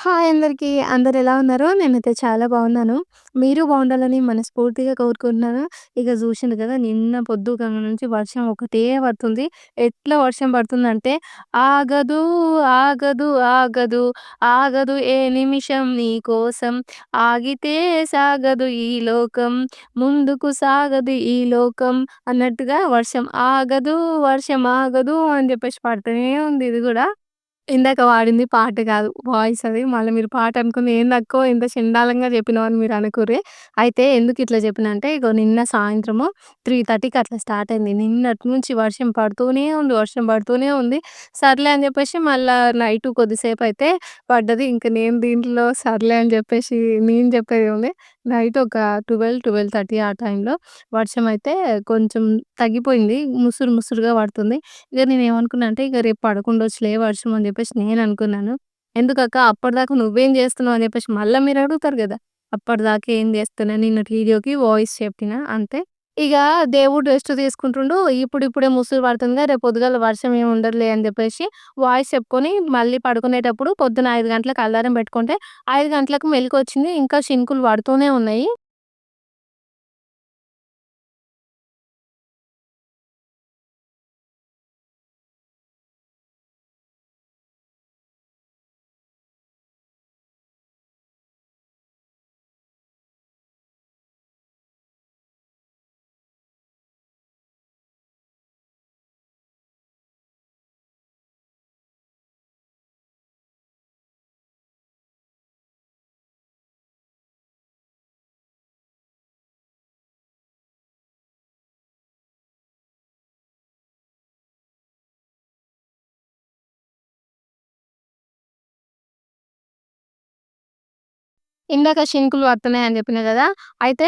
Hi అందరికీ అందరు ఎలా ఉన్నారో నేనైతే చాలా బాగున్నాను. మీరు బాగుండాలని మనస్ఫూర్తిగా కోరుకుంటున్నాను. ఇక చూసిండ్రు కదా! నిన్న పొద్దుగల నుంచి వర్షం ఒకటే పడుతుంది. ఎట్లా వర్షం పడుతుందంటే, ఆగదు, ఆగదు, ఆగదు, ఆగదు ఏ నిమిషం నీ కోసం, ఆగితే సాగదు ఈ లోకం, ముందుకు సాగదు ఈ లోకం అన్నట్టుగా వర్షం ఆగదు, వర్షం ఆగదు అని చెప్పేసి పడుతూనే ఉంది ఇది కూడా ఇందాక పాడింది పాట కాదు. వాయిస్ అది. మళ్ళీ మీరు పాట అనుకుని ఏందక్కో ఇంత చెండాలంగా చెప్పినావు అని మీరు అనుకోర్రి. అయితే ఎందుకు ఇట్లా చెప్పినా అంటే, ఇగో నిన్న సాయంత్రము 3:30కి అట్లా స్టార్ట్ అయింది. నిన్నటి నుంచి వర్షం పడుతూనే ఉంది. వర్షం పడుతూనే ఉంది. సర్లే అని చెప్పేసి మళ్ళా నైట్ కొద్దిసేపు అయితే పడ్డది. ఇంక నేను దీంట్లో సర్లే అని చెప్పేసి నేను చెప్పేదేముంది. నైట్ ఒక 12, 12:30 ఆ టైంలో వర్షం అయితే కొంచెం తగ్గిపోయింది. ముసురు ముసురుగా పడుతుంది. ఇగ నేనేమనుకున్నా అంటే, ఇక రేపు పడకుండొచ్చులే వర్షం అని చెప్పేసి నేను అనుకున్నాను. ఎందుకక్క అప్పటిదాకా నువ్వేం చేస్తున్నావు అని చెప్పేసి మళ్ళా మీరు అడుగుతారు కదా! అప్పటిదాకా ఏం చేస్తున్నా నిన్నటి వీడియోకి వాయిస్ చెప్పిన అంతే. ఇగ దేవుడు రెస్ట్ తీసుకుంటుండు. ఇప్పుడిప్పుడే ముసురు పడుతుందిగా రేపు పొద్దుగాల వర్షం ఏమి ఉండదులే అని చెప్పేసి వాయిస్ చెప్పుకొని మళ్ళీ పడుకునేటప్పుడు పొద్దున 5 గంటలకు అలారం పెట్టుకుంటే 5 గంటలకు మెలుకువొచ్చింది. ఇంకా చినుకులు పడుతూనే ఉన్నాయి. ఇందాక చినుకులు వస్తున్నాయి అని చెప్పిన కదా అయితే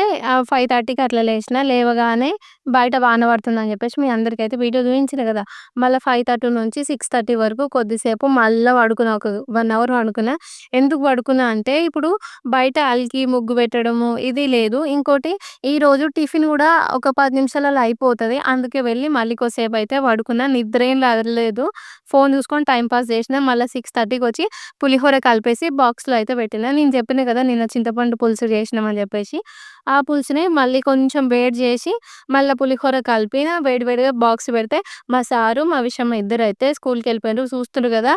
ఫైవ్ థర్టీకి అట్లా లేచిన. లేవగానే బయట వాన పడుతుందని చెప్పేసి మీ అందరికైతే వీడియో చూపించిన కదా మళ్ళీ ఫైవ్ థర్టీ నుంచి సిక్స్ థర్టీ వరకు కొద్దిసేపు మళ్ళీ పడుకున్నా. ఒక వన్ అవర్ పడుకున్నా. ఎందుకు పడుకున్నా అంటే, ఇప్పుడు బయట అలికి ముగ్గు పెట్టడము ఇది లేదు. ఇంకోటి ఈరోజు టిఫిన్ కూడా ఒక పది నిమిషాలలో అయిపోతుంది అందుకే వెళ్ళి మళ్ళీ కొద్దిసేపయితే పడుకున్నా. నిద్రేం లేదు ఫోన్ చూసుకొని టైమ్ పాస్ చేసినా. మళ్ళా 6:30కొచ్చి పులిహోర కలిపేసి బాక్స్‌లో అయితే పెట్టిన నేను చెప్పిన కదా నిన్న చింతపండు పులుసు చేసినాం అని చెప్పేసి. ఆ పులుసుని మళ్ళీ కొంచెం వేడి చేసి మళ్ళీ పులిహోర కలిపిన వేడి వేడిగా బాక్స్ పెడితే మా సారు, మా విషయం ఇద్దరు అయితే స్కూల్కి చూస్తుండ్రు చూస్తున్నారు కదా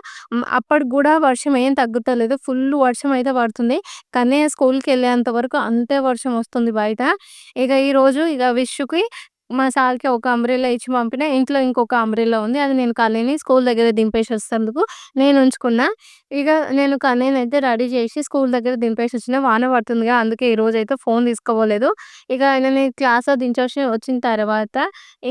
అప్పటికి కూడా వర్షం ఏం తగ్గుతలేదు. ఫుల్ వర్షం అయితే పడుతుంది. కానీ స్కూల్కి వెళ్ళేంత వరకు అంతే వర్షం వస్తుంది బయట. ఇక ఈరోజు ఇక విష్‌కి మా సార్‌కి ఒక అంబ్రెల్లా ఇచ్చి పంపిన. ఇంట్లో ఇంకొక అంబ్రెల్లా ఉంది. అది నేను కన్నయ్యని స్కూల్ దగ్గర దింపేసి వస్తందుకు నేను ఉంచుకున్నా. ఇగ నేను కన్నయ్యనైతే రెడీ చేసి స్కూల్ దగ్గర దింపేసొచ్చిన. వాన పడుతుందిగా అందుకే ఈరోజైతే ఫోన్ తీసుకోపోలేదు. ఇక ఆయనని క్లాస్‌లో దించేసి వచ్చిన తర్వాత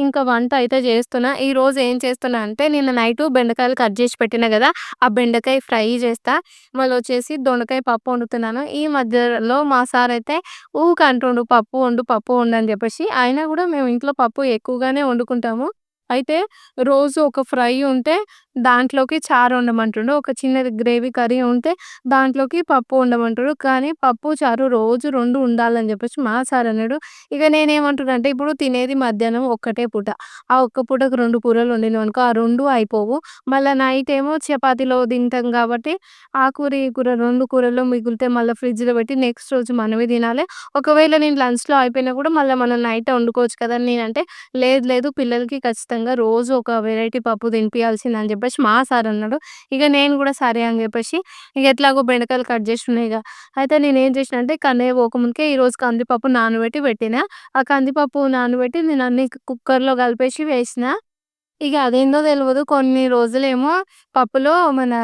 ఇంకా వంట అయితే చేస్తున్నా. ఈరోజు ఏం చేస్తున్నా అంటే, నిన్న నైటు బెండకాయలు కట్ చేసి పెట్టినా కదా ఆ బెండకాయ ఫ్రై చేస్తా. మళ్ళొచ్చేసి దొండకాయ పప్పు వండుతున్నాను. ఈ మధ్యలో మా సారయితే ఊకే అంటుండు పప్పు వండు, పప్పు వండు అని చెప్పేసి. అయినా కూడా మేము ఇంట్లో పప్పు ఎక్కువగానే వండుకుంటాము. అయితే రోజు ఒక ఫ్రై ఉంటే దాంట్లోకి చారు వండమంటుండు. ఒక చిన్నది గ్రేవీ కర్రీ ఉంటే దాంట్లోకి పప్పు వండమంటుడు. కానీ పప్పు, చారు రోజు రెండు ఉండాలని చెప్పేసి మా సార్ అన్నాడు. ఇక నేనేమంటున్నా అంటే, ఇప్పుడు తినేది మధ్యాహ్నం ఒక్కటే పూట. ఆ ఒక్క పూటకు రెండు కూరలు వండినామనుకో ఆ రెండు అయిపోవు. మళ్ళీ నైట్ ఏమో చపాతీలో తింటాం కాబట్టి ఆ కూర, ఈ కూర రెండు కూరలు మిగిలితే మళ్ళీ ఫ్రిడ్జ్‌లో పెట్టి నెక్స్ట్ రోజు మనమే తినాలి ఒకవేళ నేను లంచ్‌లో అయిపోయినా కూడా మళ్ళీ మనం నైట్ వండుకోవచ్చు కదా! నేనంటే, లేదు లేదు పిల్లలకి ఖచ్చితంగా రోజు ఒక వెరైటీ పప్పు తినిపియాల్సిందే అని చెప్పేసి మా సార్ అన్నాడు. ఇక నేను కూడా సరే అని చెప్పేసి ఇక ఎట్లాగో బెండకాయలు కట్ చేసి ఇక అయితే నేను ఏం చేసినా అంటే, కన్నయ్య పోకముందుకే ఈరోజు కందిపప్పు నానబెట్టి పెట్టిన ఆ కందిపప్పు నానబెట్టి నేను అన్ని కుక్కర్‌లో కలిపేసి వేసినా. ఇక అదేందో తెలవదు కొన్ని రోజులేమో పప్పులో మన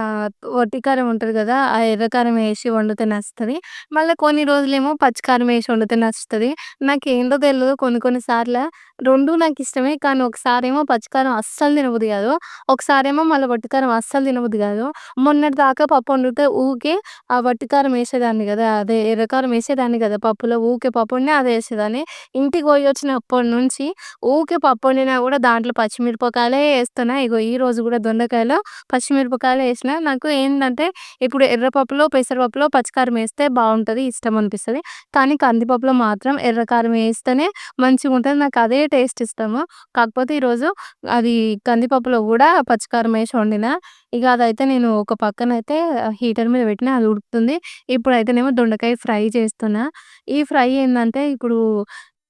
వట్టి కారం ఉంటది కదా ఆ ఎర్రకారం వేసి వండితే నచ్చుతది. మళ్ళీ కొన్ని రోజులేమో పచ్చికారం వేసి ఏసి వండితే నచ్చుతది. నాకేందో తెలవదు కొన్ని కొన్ని సార్ల 2 నాకిష్టమే. కానీ ఒకసారేమో పచ్చికారం అస్సలు తినబుద్ధి కాదు. ఒకసారేమో మళ్ళీ వట్టి కారం అస్సలు తినబుద్ధి కాదు. మొన్నటి దాకా పప్పు వండితే ఊకే ఆ వట్టి కారం కదా! అదే ఎర్రకారం వేసేదాన్ని కదా పప్పులో. ఊకే పప్పు వండినా అదే వేసేదాన్ని ఇంటికి పోయొచ్చినప్పటి నుంచి ఊకే పప్పు వండినా కూడా దాంట్లో పచ్చిమిరపకాయలు దొండకాయలే వేస్తున్నా ఇగో రోజు కూడా దొండకాయలో పచ్చిమిరపకాయలు వేసిన నాకు ఏంటంటే ఇప్పుడు ఎర్రపప్పులో, పెసరపప్పులో పచ్చికారం వేస్తే బాగుంటుంది ఇష్టం అనిపిస్తుంది కానీ కందిపప్పులో మాత్రం ఎర్రకారం వేస్తేనే మంచిగా ఉంటుంది నాకు అదే టేస్ట్ ఇష్టము. కాకపోతే ఈరోజు అది కందిపప్పులో కూడా పచ్చికారం వేసి వండిన ఇగ అదైతే నేను ఒక పక్కన అయితే హీటర్ మీద పెట్టిన అది ఉడుకుతుంది. ఇప్పుడైతేనేమో దొండకాయ ఫ్రై చేస్తున్నా. ఈ ఫ్రై ఏంటంటే ఇప్పుడు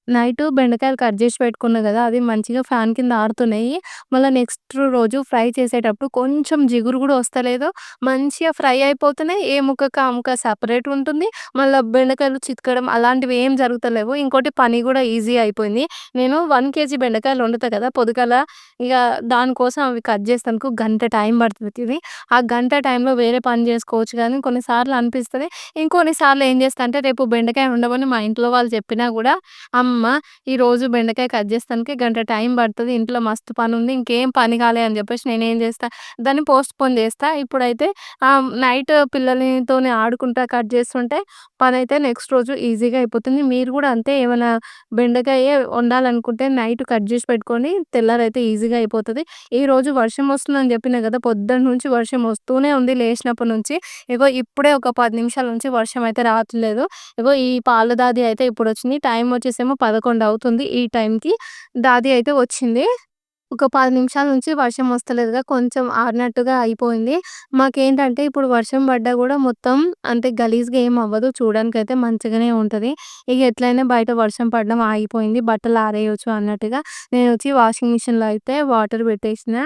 నైటు బెండకాయలు కట్ చేసి పెట్టుకున్నా కదా అవి మంచిగా ఫ్యాన్ కింద ఆరుతున్నాయి. మళ్ళీ నెక్స్ట్ రోజు ఫ్రై చేసేటప్పుడు కొంచెం జిగురు కూడా వస్తలేదు. మంచిగా ఫ్రై అయిపోతున్నాయి. ఏ ముక్కకి ఆ ముక్క సపరేట్ ఉంటుంది. మళ్ళీ బెండకాయలు చితకడం అలాంటివి ఏం జరుగుతలేవు. ఇంకోటి పని కూడా ఈజీ అయిపోయింది. నేను వన్ కేజీ బెండకాయలు వండుతా కదా! పొద్దుగాల ఇక దానికోసం అవి కట్ చేస్తానికి గంట టైం పడుతుంది ఆ గంట టైంలో వేరే పని చేసుకోవచ్చు కానీ కొన్నిసార్లు అనిపిస్తుంది ఇంకొన్నిసార్లు ఏం చేస్తా అంటే రేపు బెండకాయ వండమని మా ఇంట్లో వాళ్ళు చెప్పినా కూడా అమ్మ ఈరోజు బెండకాయ కట్ చేస్తానికి గంట టైం పడుతుంది ఇంట్లో మస్తు పని ఉంది ఇంకేం పని కాలే అని చెప్పేసి నేనేం చేస్తా దాన్ని పోస్ట్‌పోన్ చేస్తా ఇప్పుడైతే నైట్ పిల్లలతో ఆడుకుంటా కట్ చేస్తుంటే పనైతే నెక్స్ట్ రోజు ఈజీగా అయిపోతుంది. మీరు కూడా అంతే ఏమైనా బెండకాయ వండాలనుకుంటే నైట్ కట్ చేసి పెట్టుకొని తెల్లారైతే ఈజీగా అయిపోతది. ఈరోజు వర్షం వస్తుందని చెప్పిన కదా పొద్దున్న నుంచి వర్షం వస్తూనే ఉంది లేచినప్పటి నుంచి. ఇగో ఇప్పుడే ఒక పది నిమిషాల నుంచి వర్షం అయితే రావట్లేదు. ఇగో ఈ పాల దాది అయితే ఇప్పుడొచ్చింది. టైం వచ్చేసేమో 11 అవుతుంది. ఈ టైంకి దాది అయితే వచ్చింది. ఒక పది నిమిషాల నుంచి వర్షం వస్తలేదుగా కొంచెం ఆరినట్టుగా అయిపోయింది. మాకేంటంటే ఇప్పుడు వర్షం పడ్డా కూడా మొత్తం అంటే గలీజ్‌గా ఏం అవ్వదు. చూడడానికైతే మంచిగానే ఉంటుంది ఇక ఎట్లయినా బయట వర్షం పడడం ఆగిపోయింది. బట్టలు ఆరేయొచ్చు అన్నట్టుగా నేను వచ్చి వాషింగ్ మిషన్‌లో అయితే వాటర్ పెట్టేసిన.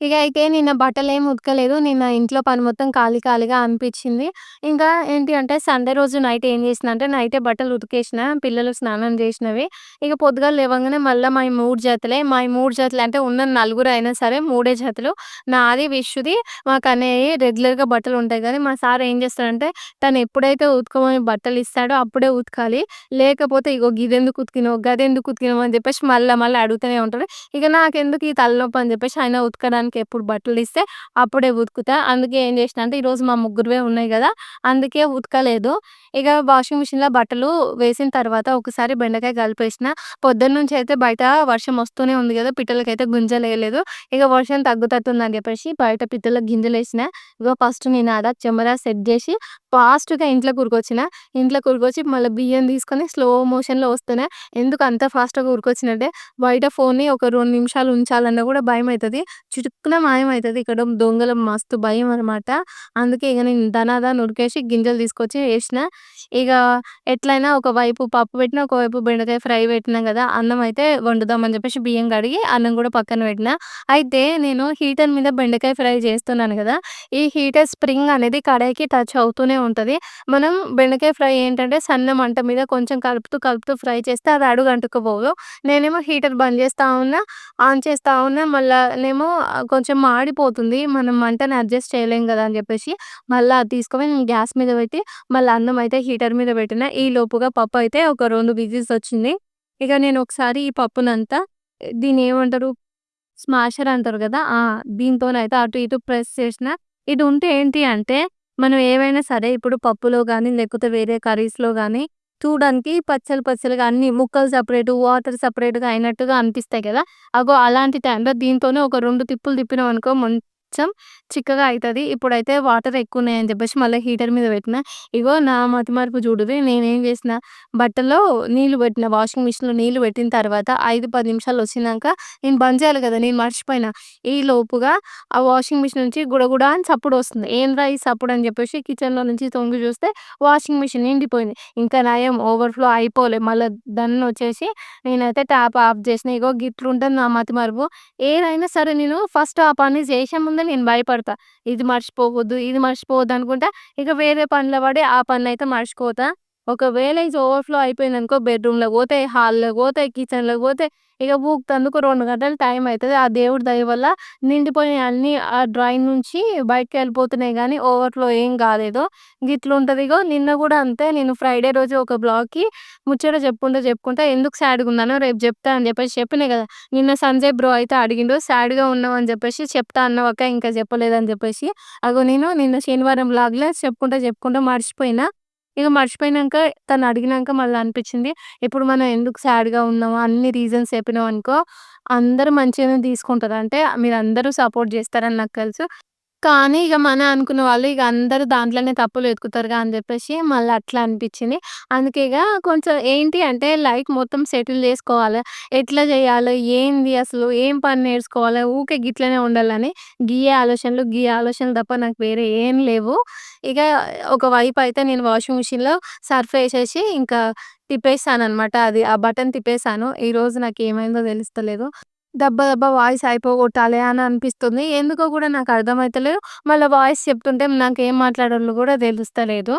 ఇక అయితే నిన్న బట్టలేమి ఉతకలేదు. నిన్న ఇంట్లో పని మొత్తం ఖాళీ ఖాళీగా అనిపిచ్చింది. ఇంకా ఏంటి అంటే సండే రోజు నైట్ ఏం చేసినా అంటే నైటే బట్టలు ఉతికేసిన. పిల్లలు స్నానం చేసినవి. ఇక పొద్దుగాల లేవంగానే మళ్ళా మాయి 3 జతలే. మాయి 3 జతలు అంటే ఉన్న అయినా సరే మూడే జతలు. నాది, విష్‌ది, మా కన్నయ్యయి రెగ్యులర్‌గా బట్టలు ఉంటాయి కానీ మా సార్ ఏం చేస్తాడంటే తను ఎప్పుడైతే ఉతకమని బట్టలు ఇస్తాడో అప్పుడే ఉతకాలి. లేకపోతే ఇగో గిదెందుకు ఉతికినవు, గదెందుకు ఉతికినవు అని చెప్పేసి మళ్ళా మళ్ళా అడుగుతూనే ఉంటాడు. ఇక నాకెందుకు ఈ తలనొప్పి అని చెప్పేసి ఆయన ఉతకడానికి ఎప్పుడు బట్టలు ఇస్తే అప్పుడే ఉతుకుతా. అందుకే ఏం చేసినా అంటే ఈరోజు మా ముగ్గురువే ఉన్నాయి కదా అందుకే ఉతకలేదు. ఇక వాషింగ్ మిషన్‌లో బట్టలు వేసిన తర్వాత ఒకసారి బెండకాయ కలిపేసిన. పొద్దున్నుంచి అయితే బయట వర్షం వస్తూనే ఉంది కదా పిట్టలకైతే గుంజలేయలేదు. ఇక వర్షం తగ్గుతట్టుందని చెప్పేసి బయట పిట్టలకు గింజలేసిన. ఇక ఫస్ట్ నేను ఆడ కెమెరా సెట్ చేసి ఫాస్ట్‌గా ఇంట్లో ఉరికొచ్చిన. ఇంట్లో ఉరికొచ్చి మళ్ళీ బియ్యం తీసుకొని స్లో మోషన్‌లో వస్తున్నా. ఎందుకు అంత ఫాస్ట్‌గా ఉరికొచ్చినంటే బయట ఫోన్‌ని ఒక రెండు నిమిషాలు ఉంచాలన్నా కూడా భయం అవుతుంది చుట్టూ చిటుక్కున మాయమవుతుంది ఇక్కడ దొంగల మస్తు భయం అనమాట అందుకే ఇక నేను ధనాదా నురికేసి గింజలు తీసుకొచ్చి వేసిన. ఇక ఎట్లైనా ఒకవైపు పప్పు పెట్టిన ఒకవైపు బెండకాయ ఫ్రై పెట్టినా కదా అన్నం అయితే వండుదామని చెప్పేసి బియ్యం కడిగి అన్నం కూడా పక్కన పెట్టిన. అయితే నేను హీటర్ మీద బెండకాయ ఫ్రై చేస్తున్నాను కదా ఈ హీటర్ స్ప్రింగ్ అనేది కడాయికి టచ్ అవుతూనే ఉంటుంది. మనం బెండకాయ ఫ్రై ఏంటంటే సన్న మంట మీద కొంచెం కలుపుతూ, కలుపుతూ ఫ్రై చేస్తే అది అడుగు అంటుకుపోదు. నేనేమో హీటర్ బంద్ చేస్తా ఉన్నా, ఆన్ చేస్తా ఉన్నా మళ్ళానేమో కొంచెం మాడిపోతుంది. మనం మంటని అడ్జస్ట్ చేయలేం కదా అని చెప్పేసి మళ్ళీ అది తీసుకొని నేను గ్యాస్ మీద పెట్టి మళ్ళీ అన్నం అయితే హీటర్ మీద పెట్టిన. ఈ లోపుగా పప్పు అయితే ఒక రెండు విజిల్స్ వచ్చింది. ఇక నేను ఒకసారి ఈ పప్పునంతా దీన్ని ఏమంటారు? స్మాషర్ అంటారు కదా ఆ! దీంతోనైతే అటు ఇటు ప్రెస్ చేసిన. ఇది ఉంటే ఏంటి అంటే మనం ఏవైనా సరే ఇప్పుడు పప్పులో కానీ లేకపోతే వేరే కర్రీస్‌లో కానీ చూడడానికి పచ్చలు పచ్చలుగా అన్ని ముక్కలు సపరేట్ వాటర్ సపరేట్గా అయినట్టుగా అనిపిస్తాయి కదా. అగో అలాంటి టైంలో దీంతోనే ఒక రెండు తిప్పులు తిప్పినామనుకో కొంచెం చిక్కగా అవుతుంది ఇప్పుడైతే వాటర్ ఎక్కువ ఉన్నాయని చెప్పేసి మళ్ళీ హీటర్ మీద పెట్టిన. ఇగో నా మతి మార్పు చూడుర్రి నేనేం చేసిన బట్టలో నీళ్ళు పెట్టిన. వాషింగ్ మిషన్‌లో నీళ్ళు పెట్టిన తర్వాత 5, 10 నిమిషాలు వచ్చినాక నేను బంద్ చేయాలి కదా నేను మర్చిపోయినా. ఈ లోపుగా ఆ వాషింగ్ మిషన్ నుంచి గుడగుడ అని చప్పుడు వస్తుంది ఏం రా ఈ చప్పుడు అని చెప్పేసి కిచెన్‌లో నుంచి తొంగి చూస్తే వాషింగ్ మిషన్ నిండిపోయింది. ఇంకా నయం ఓవర్‌ఫ్లో అయిపోలే. మళ్ళా దన్నొచ్చేసి నేనైతే ట్యాప్ ఆఫ్ చేసిన. ఇగో ఉంటుంది నా మతి మార్పు ఏదైనా సరే నేను ఫస్ట్ ఆ పని చేసే ముందు నేను భయపడతా. ఇది మర్చిపోవద్దు, ఇది మర్చిపోవద్దు అనుకుంటా ఇక వేరే పనుల పడి ఆ పనైతే మర్చిపోతా. ఒకవేళ ఇది ఓవర్‌ఫ్లో అయిపోయిందనుకో బెడ్‌రూమ్‌లోకి పోతే హాల్‌లోకి పోతాయి, కిచెన్‌లోకి పోతే ఇగ ఊకుతందుకు 2 గంటలు టైం అవుతుంది ఆ దేవుడి దయ వల్ల నిండిపోయిన అన్నీ ఆ డ్రాయింగ్ నుంచి బయటికెళ్ళిపోతున్నాయి కానీ ఓవర్‌ఫ్లో ఏం కాలేదు. గిట్లుంటది. ఇగో నిన్న కూడా అంతే నేను ఫ్రైడే రోజు ఒక బ్లాగ్‌కి ముచ్చట చెప్పుకుంటా, చెప్పుకుంటా ఎందుకు సాడ్గా ఉన్నానో రేపు చెప్తా అని చెప్పేసి చెప్పినా కదా నిన్న సంజయ్ బ్రో అయితే అడిగిండు సాడ్‌గా ఉన్నావు అని చెప్పేసి చెప్తా అన్నావక్క ఇంకా చెప్పలేదని చెప్పేసి. అగో నేను నిన్న శనివారం బ్లాగ్‌లో చెప్పుకుంటా, చెప్పుకుంటా మర్చిపోయినా. ఇక మర్చిపోయినాక తను అడిగినాక మళ్ళీ అనిపించింది ఇప్పుడు మనం ఎందుకు సాడ్‌గా ఉన్నామో అన్ని రీజన్స్ చెప్పినామనుకో అందరూ మంచిగానే తీసుకుంటారు. అంటే మీరందరూ సపోర్ట్ చేస్తారని నాకు తెలుసు. కానీ ఇక మన అనుకున్న వాళ్ళు ఇక అందరూ దాంట్లోనే తప్పులు వెతుకుతారుగా అని చెప్పేసి మళ్ళీ అట్లా అనిపించింది. అందుకే ఇక కొంచెం ఏంటి అంటే లైఫ్ మొత్తం సెటిల్ చేసుకోవాలి. ఎట్లా చేయాలి? ఏంది అసలు? ఏం పని నేర్చుకోవాలి? ఊకే గిట్లనే ఉండాలని గీయే ఆలోచనలు, గీ ఆలోచనలు తప్ప నాకు వేరే ఏం లేవు. ఇక ఒకవైపు అయితే నేను వాషింగ్ మిషన్‌లో సర్ఫ్ ఏసేసి ఇంకా తిప్పేసాననమాట. అది ఆ బటన్ తిప్పేసాను. ఈరోజు నాకు ఏమైందో తెలుస్తలేదు. దబ్బ దబ్బ వాయిస్ అయిపోగొట్టాలి అని అనిపిస్తుంది. ఎందుకో కూడా నాకు అర్థమవుతలేదు మళ్ళీ వాయిస్ చెప్తుంటే నాకేం మాట్లాడాలో కూడా తెలుస్తలేదు.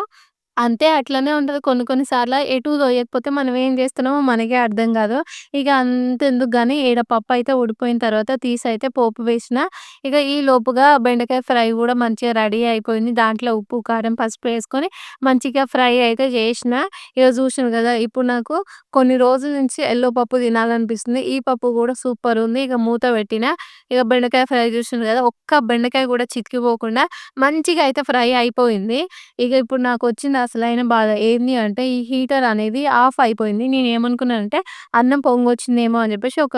అంతే అట్లనే ఉంటది కొన్ని కొన్ని సార్ల ఎటు తోయకపోతే మనం ఏం చేస్తున్నామో మనకే అర్థం కాదు. ఇక అంతెందుకు గాని ఈడ పప్పయితే ఉడికిపోయిన తర్వాత తీసైతే పోపు వేసిన. ఇక ఈ లోపుగా బెండకాయ ఫ్రై కూడా మంచిగా రెడీ అయిపోయింది. దాంట్లో ఉప్పు, కారం, పసుపు వేసుకొని మంచిగా ఫ్రై అయితే చేసిన. ఇక చూసిర్రు కదా! ఇప్పుడు నాకు కొన్ని రోజుల నుంచి ఎల్లో పప్పు తినాలనిపిస్తుంది. ఈ పప్పు కూడా సూపర్ ఉంది. ఇక మూత పెట్టిన. ఇక బెండకాయ ఫ్రై చూసిండ్రు కదా! ఒక్క బెండకాయ కూడా చితికిపోకుండా మంచిగా అయితే ఫ్రై అయిపోయింది. ఇక ఇప్పుడు నాకొచ్చిన అసలైన బాధ ఏంది అంటే ఈ హీటర్ అనేది ఆఫ్ అయిపోయింది. నేనేమనుకున్నానంటే అన్నం పొంగొచ్చిందేమో అని చెప్పేసి ఒక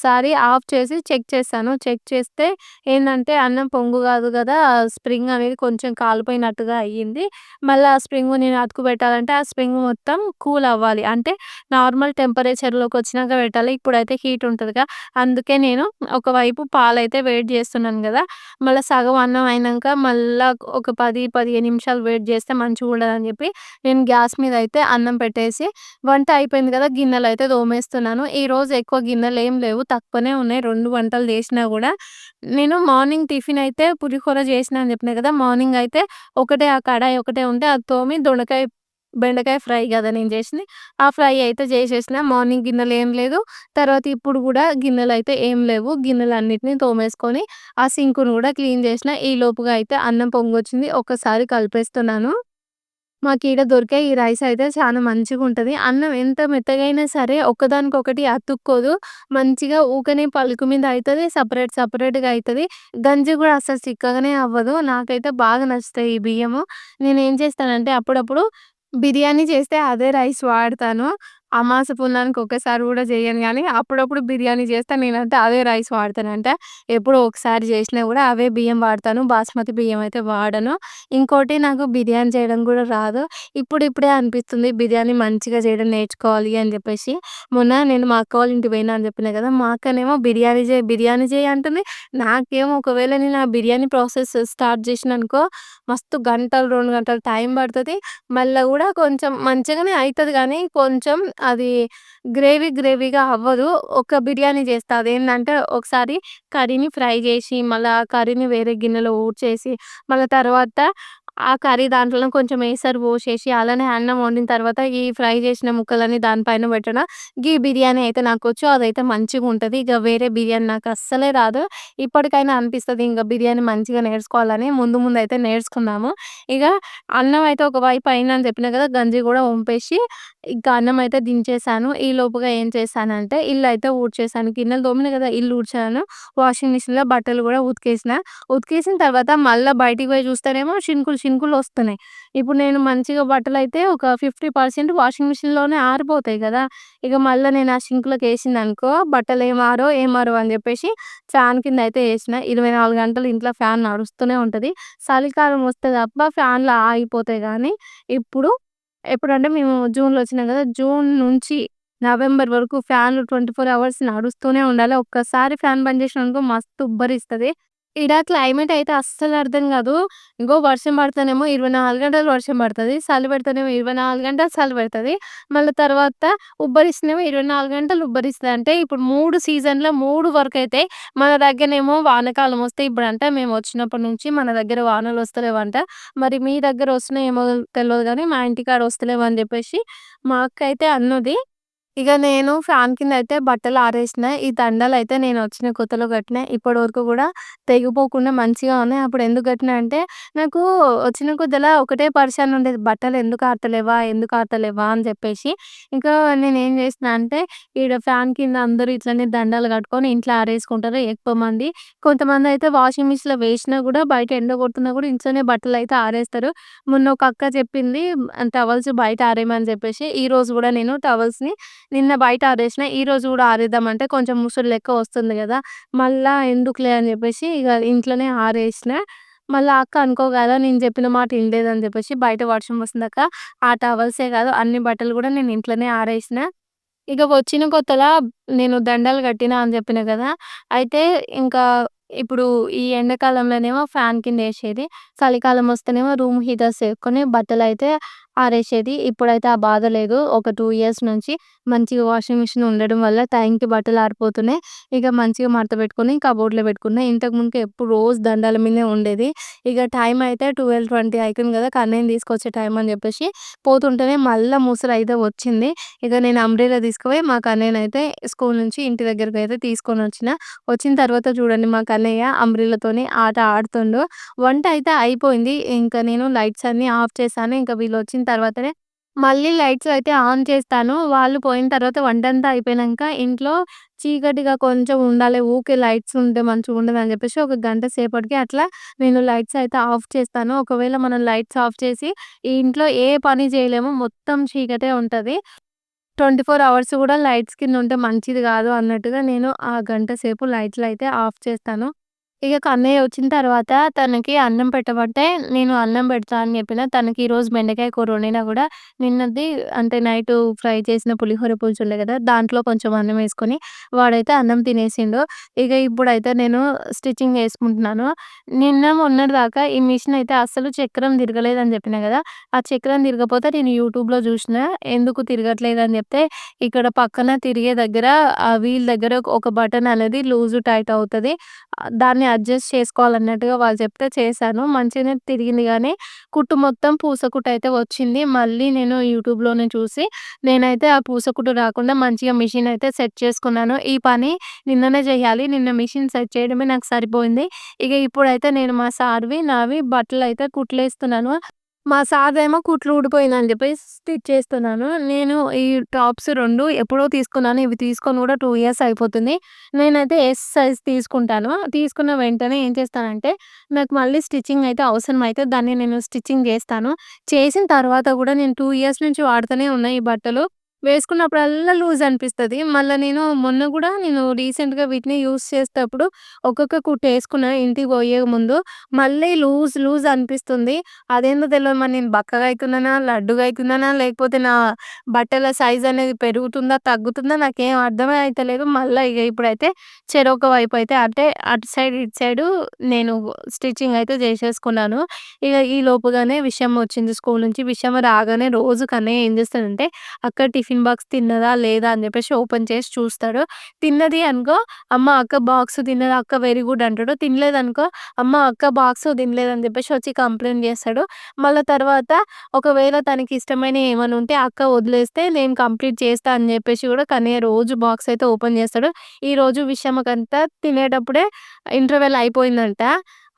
సారి ఆఫ్ చేసి చెక్ చేశాను. చెక్ చేస్తే ఏంటంటే అన్నం పొంగు కాదు కదా! స్ప్రింగ్ అనేది కొంచెం కాలిపోయినట్టుగా అయ్యింది. మళ్ళీ ఆ స్ప్రింగ్ నేను అతుకుబెట్టాలంటే ఆ స్ప్రింగ్ మొత్తం కూల్ అవ్వాలి. అంటే నార్మల్ టెంపరేచర్‌లోకి వచ్చినాక పెట్టాలి. ఇప్పుడైతే హీట్ ఉంటుందిగా అందుకే నేను ఒకవైపు పాలైతే వెయిట్ చేస్తున్నాను కదా! మళ్ళీ సగం అన్నం అయినాక మళ్ళీ ఒక 10, 15 నిమిషాలు వెయిట్ చేస్తే మంచిగా ఉండదని చెప్పి నేను గ్యాస్ మీద అయితే అన్నం పెట్టేసి వంట అయిపోయింది కదా! గిన్నెలు అయితే తోమేస్తున్నాను. ఈరోజు ఎక్కువ గిన్నెలు ఏం లేవు. లేవు తక్కువనే ఉన్నాయి. రెండు వంటలు చేసినా కూడా నేను మార్నింగ్ టిఫిన్ అయితే పులిహోర చేసినా అని చెప్పినా కదా! మార్నింగ్ అయితే ఒకటే ఆ కడాయి ఒకటే ఉంటే అది తోమి దొండకాయ బెండకాయ ఫ్రై కదా నేను చేసింది. ఆ ఫ్రై అయితే చేసేసిన. మార్నింగ్ గిన్నెలు ఏం లేదు. తర్వాత ఇప్పుడు కూడా గిన్నెలు అయితే ఏం లేవు. గిన్నెలు అన్నిటిని తోమేసుకొని ఆ సింకును కూడా క్లీన్ చేసిన. ఈ లోపుగా అయితే అన్నం పొంగొచ్చింది. ఒక్కసారి కలిపేస్తున్నాను. మాకు ఈడ దొరికే ఈ రైస్ అయితే చాలా మంచిగా ఉంటుంది అన్నం ఎంత మెత్తగైనా సరే ఒకదానికొకటి అతుక్కోదు. మంచిగా ఊకనే పలుకు మీద అవుతుంది సపరేట్ సపరేట్గా అవుతుంది గంజి కూడా అసలు చిక్కగానే అవ్వదు. నాకైతే బాగా నచ్చుతాయి ఈ బియ్యము. నేనేం చేస్తానంటే అప్పుడప్పుడు బిర్యానీ చేస్తే అదే రైస్ వాడతాను. అమాస పున్నానికి ఒక్కసారి కూడా చేయను కానీ అప్పుడప్పుడు బిర్యానీ చేస్తే నేనంటే అదే రైస్ వాడతానంట. ఎప్పుడో ఒకసారి చేసినా కూడా అవే బియ్యం వాడతాను. బాస్మతి బియ్యం అయితే వాడను. ఇంకోటి నాకు బిర్యానీ చేయడం కూడా రాదు. ఇప్పుడిప్పుడే అనిపిస్తుంది బిర్యానీ మంచిగా చేయడం నేర్చుకోవాలి అని చెప్పేసి. మొన్న నేను మా అక్క వాళ్ళ ఇంటికి పోయినా అని చెప్పినా కదా! మా అక్కనేమో బిర్యానీ చేయి, బిర్యానీ చేయి అంటుంది. నాకేమో ఒకవేళ నేను ఆ బిర్యానీ ప్రాసెస్ స్టార్ట్ చేసినానుకో మస్తు గంటలు, రెండు గంటలు టైం పడుతుంది మళ్ళీ కూడా కొంచెం మంచిగానే అవుతుంది కానీ కొంచెం అది గ్రేవీ గ్రేవీగా అవ్వదు. ఒక బిర్యానీ చేస్తా. ఏంటంటే ఒకసారి కర్రీని ఫ్రై చేసి మళ్ళీ ఆ కర్రీని వేరే గిన్నెలో ఊడ్చేసి మళ్ళా తర్వాత ఆ కర్రీ దాంట్లోనే కొంచెం ఎసరు పోసేసి అలానే అన్నం వండిన తర్వాత ఈ ఫ్రై చేసిన ముక్కలన్నీ దానిపైన పెట్టడం. గీ బిర్యానీ అయితే నాకొచ్చు. అదైతే మంచిగుంటది. ఇక వేరే బిర్యానీ నాకు అస్సలే రాదు. ఇప్పటికైనా అనిపిస్తది ఇంక బిర్యానీ మంచిగా నేర్చుకోవాలని. ముందు ముందు అయితే నేర్చుకున్నాము ఇక అన్నం అయితే ఒక వైపు అయిందని చెప్పిన కదా! గంజి కూడా వంపేసి ఇంకా అన్నం అయితే దించేసాను. ఈ లోపుగా ఏం చేశానంటే ఇల్లు అయితే ఊడ్చేసాను. గిన్నెలు తోమిన కదా! ఇల్లు ఊడ్చాను. వాషింగ్ మిషన్‌లో బట్టలు కూడా ఉతికేసిన. ఉతికేసిన తర్వాత మళ్ళా బయటికి పోయి చూస్తేనేమో చినుకులు చినుకులు వస్తున్నాయి. ఇప్పుడు నేను మంచిగా బట్టలు అయితే ఒక 50% వాషింగ్ మిషన్‌లోనే ఆరిపోతాయి కదా! ఇక మళ్ళీ నేను ఆ సింక్‌లోకి అనుకో బట్టలు ఏమారో ఏమారో ఏం అని చెప్పేసి ఫ్యాన్ కింద అయితే వేసిన ఇరవై నాలుగు గంటలు ఇంట్లో ఫ్యాన్ నడుస్తూనే ఉంటుంది చలికాలం వస్తే తప్ప ఫ్యాన్‌లు ఆగిపోతాయి కానీ ఇప్పుడు ఎప్పుడంటే మేము జూన్‌లో వచ్చినాం కదా! జూన్ నుంచి నవంబర్ వరకు ఫ్యాన్‌లు 24 అవర్స్ నడుస్తూనే ఉండాలి. ఒక్కసారి ఫ్యాన్ బంద్ చేసినామనుకో మస్తు ఉబ్బరిస్తుంది ఈడ క్లైమేట్ అయితే అస్సలు అర్థం కాదు. ఇంగో వర్షం పడితేనేమో 24 గంటలు వర్షం పడతది. చలి పెడితేనేమో 24 గంటలు చలి పెడతది. మళ్ళీ తర్వాత ఉబ్బరిస్తేనేమో 24 గంటలు ఉబ్బరిస్తది. అంటే ఇప్పుడు 3 సీజన్‌లో 3 వరకైతే మన దగ్గరనేమో వానాకాలం వస్తే ఇప్పుడంట మేము వచ్చినప్పటి నుంచి మన దగ్గర వానలు వస్తలేవంట. మరి మీ దగ్గర వస్తున్నాయేమో తెలవదు కానీ మా ఇంటికాడ వస్తలేవని చెప్పేసి మా అక్క అయితే అన్నది. ఇక నేను ఫ్యాన్ కింద అయితే బట్టలు ఆరేసిన. ఈ దండలు అయితే నేను వచ్చిన కొత్తలో కట్టిన ఇప్పటి వరకు కూడా తెగిపోకుండా మంచిగా ఉన్నాయి. అప్పుడు ఎందుకు కట్టిన అంటే నాకు వచ్చిన కొద్దలా ఒకటే పరిశాన్ ఉండేది. బట్టలు ఎందుకు ఆడతలేవా ఎందుకు ఆడతలేవా అని చెప్పేసి. ఇంకా నేను ఏం చేసిన అంటే ఈడ ఫ్యాన్ కింద అందరూ ఇట్లనే దండాలు కట్టుకొని ఇంట్లో ఆరేసుకుంటారు ఎక్కువ మంది. కొంతమంది అయితే వాషింగ్ మిషన్‌లో వేసినా కూడా బయట ఎండ కొడుతున్నా కూడా ఇంట్లోనే బట్టలు అయితే ఆరేస్తారు. మొన్న ఒక అక్క చెప్పింది టవల్స్ బయట ఆరేయమని చెప్పేసి. ఈరోజు కూడా నేను టవల్స్‌ని నిన్న బయట ఆరేసిన. ఈరోజు కూడా ఆరేద్దామంటే కొంచెం ముసురు లెక్క వస్తుంది కదా! మళ్ళా ఎందుకులే అని చెప్పేసి ఇక ఇంట్లోనే ఆరేసిన. మళ్ళీ అక్క అనుకో కదా! నేను చెప్పిన మాట వినలేదని చెప్పేసి బయట వర్షం వస్తుందక్క. ఆ టవల్సే కాదు అన్ని బట్టలు కూడా నేను ఇంట్లోనే ఆరేసిన. ఇక వచ్చిన కొత్తలా నేను దండాలు కట్టిన అని చెప్పిన కదా! అయితే ఇంకా ఇప్పుడు ఈ ఎండాకాలంలోనేమో ఫ్యాన్ కింద వేసేది చలికాలం వస్తేనేమో రూమ్ హీటర్స్ వేసుకొని బట్టలు అయితే ఆరేసేది. ఇప్పుడైతే ఆ బాధ లేదు. ఒక టూ ఇయర్స్ నుంచి మంచిగా వాషింగ్ మిషన్ ఉండడం వల్ల టైంకి బట్టలు ఆరిపోతున్నాయి. ఇక మంచిగా మడత పెట్టుకొని కబోర్డ్‌లో పెట్టుకున్నా. ఇంతకు ముందు ఎప్పుడు రోజు దండాల మీదే ఉండేది. ఇక టైం అయితే ట్వెల్వ్ ట్వంటీ అవుతుంది కదా! కన్నయ్యని తీసుకొచ్చే టైం అని చెప్పేసి పోతుంటేనే మళ్ళీ ముసరు అయితే వచ్చింది. ఇక నేను అంబ్రేలా తీసుకుపోయి మా కన్నయ్యనైతే స్కూల్ నుంచి ఇంటి దగ్గరకు అయితే తీసుకొని వచ్చిన వచ్చిన తర్వాత చూడండి మా కన్నయ్య అంబ్రెల్లాతోని ఆట ఆడుతుండు. వంట అయితే అయిపోయింది. ఇంకా నేను లైట్స్ అన్నీ ఆఫ్ చేశాను. ఇంకా వీళ్ళు వచ్చిన వీళ్ళొచ్చిన తర్వాతనే మళ్ళీ లైట్స్ అయితే ఆన్ చేస్తాను. వాళ్ళు పోయిన తర్వాత వంటంతా అయిపోయినాక ఇంట్లో చీకటిగా కొంచెం ఉండాలి. ఊకే లైట్స్ ఉంటే మంచిగా ఉండదని చెప్పేసి ఒక గంట సేపటికి అట్లా నేను లైట్స్ అయితే ఆఫ్ చేస్తాను. ఒకవేళ మనం లైట్స్ ఆఫ్ చేసి ఈ ఇంట్లో ఏ పని చేయలేము. మొత్తం చీకటే ఉంటది. 24 అవర్స్ కూడా లైట్స్ కింద ఉంటే మంచిది కాదు అన్నట్టుగా నేను ఆ గంట సేపు లైట్‌లయితే ఆఫ్ చేస్తాను. ఇక కన్నయ్య వచ్చిన తర్వాత తనకి అన్నం పెట్టమంటే నేను అన్నం పెడతా అని చెప్పిన. తనకి ఈరోజు బెండకాయ కూర వండినా కూడా నిన్నది అంటే నైటు ఫ్రై చేసిన పులిహోర పులుసు ఉండే కదా! దాంట్లో కొంచెం అన్నం వేసుకొని వాడైతే అన్నం తినేసిండు. ఇక ఇప్పుడైతే నేను స్టిచ్చింగ్ వేసుకుంటున్నాను నిన్న మొన్నటిదాకా ఈ మిషన్ అయితే అస్సలు చక్రం తిరగలేదని చెప్పిన కదా! ఆ చక్రం తిరగపోతే నేను యూట్యూబ్‌లో చూసిన. ఎందుకు తిరగట్లేదు అని చెప్తే ఇక్కడ పక్కన తిరిగే దగ్గర ఆ వీల్ దగ్గర ఒక బటన్ అనేది లూజ్ టైట్ అవుతది. దాన్ని అడ్జస్ట్ చేసుకోవాలన్నట్టుగా వాళ్ళు చెప్తే చేశాను. మంచిగానే తిరిగింది కానీ కుట్టు మొత్తం పూసకుట్టు అయితే వచ్చింది. మళ్ళీ నేను యూట్యూబ్‌లోనే చూసి నేనైతే ఆ పూసకుట్టు రాకుండా మంచిగా మిషన్ అయితే సెట్ చేసుకున్నాను. ఈ పని నిన్ననే చేయాలి. నిన్న మిషన్ సెట్ చేయడమే నాకు సరిపోయింది. ఇక ఇప్పుడైతే నేను మా సార్‌వి, నావి బట్టలు అయితే కుట్లేస్తున్నాను. మా సార్‌దేమో కుట్లు ఊడిపోయిందని చెప్పి స్టిచ్ చేస్తున్నాను. నేను ఈ టాప్స్ 2 ఎప్పుడో తీసుకున్నాను. ఇవి తీసుకొని కూడా 2 ఇయర్స్ అయిపోతుంది. నేనైతే ఎస్ సైజ్ తీసుకుంటాను. తీసుకున్న వెంటనే ఏం చేస్తానంటే నాకు మళ్ళీ స్టిచ్చింగ్ అయితే అవసరమైతే దాన్ని నేను స్టిచ్చింగ్ చేస్తాను. చేసిన తర్వాత కూడా నేను 2 ఇయర్స్ నుంచి వాడుతూనే ఉన్నాయి ఈ బట్టలు. వేసుకున్నప్పుడల్లా లూజ్ అనిపిస్తది. మళ్ళా నేను మొన్న కూడా నేను రీసెంట్‌గా వీటిని యూజ్ చేసేటప్పుడు ఒక్కొక్క కుట్టు ఏసుకున్నా ఇంటికి పోయే ముందు. మళ్ళీ లూజ్ లూజ్ అనిపిస్తుంది. అదేందో తెలవదు మరి నేను బక్కగా అయితున్నానా? లడ్డుగా అయితున్నానా? లేకపోతే నా బట్టల సైజ్ అనేది పెరుగుతుందా? తగ్గుతుందా? నాకేం అర్థమే అయితలేదు. మళ్ళా ఇగ ఇప్పుడైతే చెరొక వైపు అయితే అంటే అటు సైడ్, ఇటు సైడు నేను స్టిచ్చింగ్ అయితే చేసేసుకున్నాను. ఇగ ఈ లోపుగానే విషయం వచ్చింది స్కూల్ నుంచి. విషయం రాగానే రోజు కన్నయ్య ఏం చేస్తాడంటే అక్క టిఫిన్ బాక్స్ తిన్నదా? లేదా? అని చెప్పేసి ఓపెన్ చేసి చూస్తాడు. తిన్నది అనుకో అమ్మ అక్క బాక్స్ తిన్నది అక్క వెరీ గుడ్ అంటాడు. తినలేదనుకో అమ్మ అక్క బాక్స్ తినలేదని చెప్పేసి వచ్చి కంప్లైంట్ చేస్తాడు. మళ్ళీ తర్వాత ఒకవేళ తనకి ఇష్టమైన ఏమైనా ఉంటే అక్క వదిలేస్తే నేను కంప్లీట్ చేస్తా అని చెప్పేసి కూడా కానీ రోజు బాక్స్ అయితే ఓపెన్ చేస్తాడు. ఈరోజు కంతా తినేటప్పుడే ఇంటర్వెల్ అయిపోయిందంట.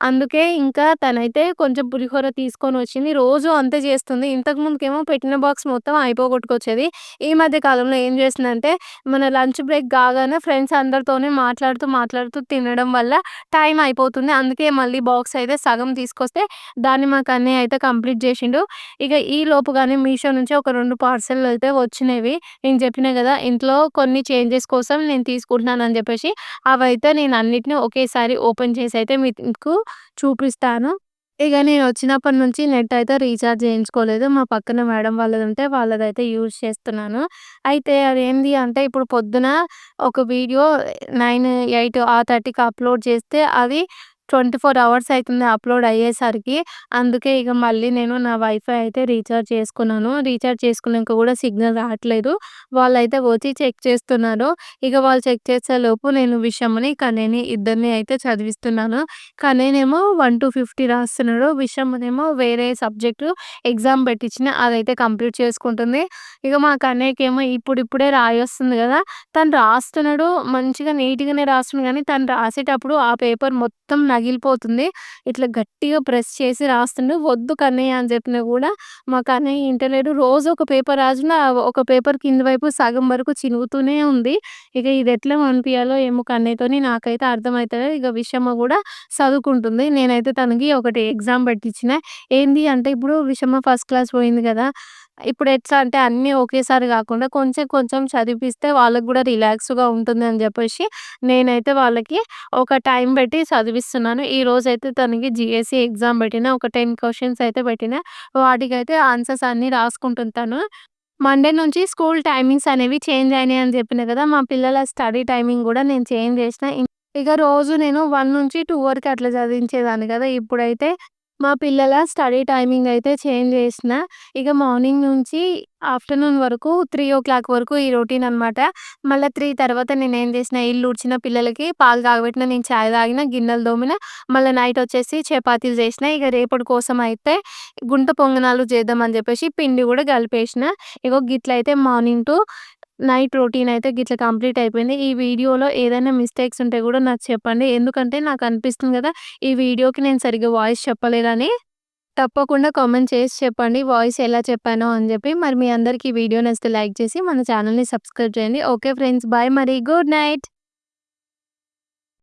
అందుకే ఇంకా తనైతే కొంచెం పులిహోర తీసుకొని వచ్చింది రోజు అంతే చేస్తుంది. ఇంతకు ముందుకేమో పెట్టిన బాక్స్ మొత్తం అయిపోగొట్టుకొచ్చేది. ఈ మధ్య కాలంలో ఏం చేస్తుందంటే మన లంచ్ బ్రేక్ కాగానే ఫ్రెండ్స్ అందరితోనే మాట్లాడుతూ, మాట్లాడుతూ తినడం వల్ల టైం అయిపోతుంది. అందుకే మళ్ళీ బాక్స్ అయితే సగం తీసుకొస్తే దాన్ని మాకు అన్నీ అయితే కంప్లీట్ చేసిండు. ఇక ఈ లోపుగానే మీషో నుంచి ఒక రెండు పార్సెల్ అయితే వచ్చినవి. నేను చెప్పినా కదా! ఇంట్లో కొన్ని చేంజెస్ కోసం నేను తీసుకుంటున్నాను అని చెప్పేసి. అవైతే నేను అన్నిటిని ఒకేసారి ఓపెన్ చేసి అయితే మీకు చూపిస్తాను. ఇక నేను వచ్చినప్పటి నుంచి నెట్ అయితే రీఛార్జ్ చేయించుకోలేదు. మా పక్కన మేడం వాళ్ళది ఉంటే వాళ్ళదైతే యూజ్ చేస్తున్నాను. అయితే అదేంది అంటే ఇప్పుడు పొద్దున ఒక వీడియో 9, 8 ఆ 30కి అప్‌లోడ్ చేస్తే అది 24 అవర్స్ అవుతుంది అప్‌లోడ్ అయ్యేసరికి. అందుకే ఇక మళ్ళీ నేను నా వైఫై అయితే రీఛార్జ్ చేసుకున్నాను. రీఛార్జ్ చేసుకున్నాక కూడా సిగ్నల్ రావట్లేదు. వాళ్ళైతే వచ్చి చెక్ చేస్తున్నారు. ఇక వాళ్ళు చెక్ చేసేలోపు నేను విషమ్‌ని, కనేని ఇద్దరిని అయితే చదివిస్తున్నాను. కనేనేమో వన్ టు ఫిఫ్టీ రాస్తున్నాడు. విషమ్‌నేమో వేరే సబ్జెక్టు ఎగ్జామ్ పెట్టించిన అదైతే కంప్లీట్ చేసుకుంటుంది. ఇక మా కన్నయ్యకేమో ఇప్పుడిప్పుడే రాయొస్తుంది కదా! తను రాస్తున్నాడు మంచిగా నీట్‌గానే రాస్తున్నాడు కానీ తను రాసేటప్పుడు ఆ పేపర్ మొత్తం నగిలిపోతుంది. ఇట్లా గట్టిగా ప్రెస్ చేసి రాస్తుండు. వద్దు కన్నయ్య అని చెప్పినా కూడా మా కన్నయ్య ఇంటలేడు. రోజు ఒక పేపర్ రాసిన ఒక పేపర్ కింది వైపు సగం వరకు చినుగుతూనే ఉంది. ఇక ఇది ఎట్లా అనిపించాలో ఏమో కన్నయ్యతోని నాకైతే అర్థమైతలేదు. ఇక విషమ్మ కూడా చదువుకుంటుంది. నేనైతే తనకి ఒకటి ఎగ్జామ్ పెట్టించిన. ఏంది అంటే ఇప్పుడు విషమ్మ ఫస్ట్ క్లాస్ పోయింది కదా! ఇప్పుడు ఎట్లా అంటే అన్నీ ఒకేసారి కాకుండా కొంచెం కొంచెం చదివిపిస్తే వాళ్ళకి కూడా రిలాక్స్‌గా ఉంటుంది అని చెప్పేసి నేనైతే వాళ్ళకి ఒక టైం పెట్టి చదివిస్తున్నాను. ఈరోజైతే తనకి జీఎస్‌సీ ఎగ్జామ్ పెట్టిన. ఒక 10 క్వెషన్స్ అయితే పెట్టిన. వాటికైతే ఆన్సర్స్ అన్నీ రాసుకుంటుంది తను. మండే నుంచి స్కూల్ టైమింగ్స్ అనేవి చేంజ్ అయినాయి అని చెప్పిన కదా! మా పిల్లల స్టడీ టైమింగ్ కూడా నేను చేంజ్ చేసిన. ఇక రోజు నేను 1-2 వరకు అట్లా చదివించేదాన్ని కదా! ఇప్పుడైతే మా పిల్లల స్టడీ టైమింగ్ అయితే చేంజ్ చేసిన. ఇక మార్నింగ్ నుంచి ఆఫ్టర్‌నూన్ వరకు 3:00 వరకు ఈ రొటీన్ అనమాట. మళ్ళా 3 తర్వాత నేనేం చేసిన ఇల్లు ఊడ్చిన, పిల్లలకి పాలు తాగబెట్టిన నేను చాయ్ తాగిన, గిన్నెలు తోమిన, మళ్ళా నైట్ వచ్చేసి చపాతీలు చేసిన. ఇక రేపటి కోసం అయితే గుంట పొంగనాలు చేద్దాం అని చెప్పేసి పిండి కూడా కలిపేసిన. ఇగో గిట్లయితే మార్నింగ్ టు నైట్ రొటీన్ అయితే గిట్లా కంప్లీట్ అయిపోయింది. ఈ వీడియోలో ఏదైనా మిస్టేక్స్ ఉంటే కూడా నాకు చెప్పండి. ఎందుకంటే నాకు అనిపిస్తుంది కదా! ఈ వీడియోకి నేను సరిగ్గా వాయిస్ చెప్పలేదని. తప్పకుండా కామెంట్ చేసి చెప్పండి. వాయిస్ ఎలా చెప్పానో అని చెప్పి. మరి మీ అందరికీ వీడియో నచ్చితే లైక్ చేసి మన ఛానల్ని సబ్స్క్రైబ్ చేయండి. Okay friends. బాయ్ మరి. Good night.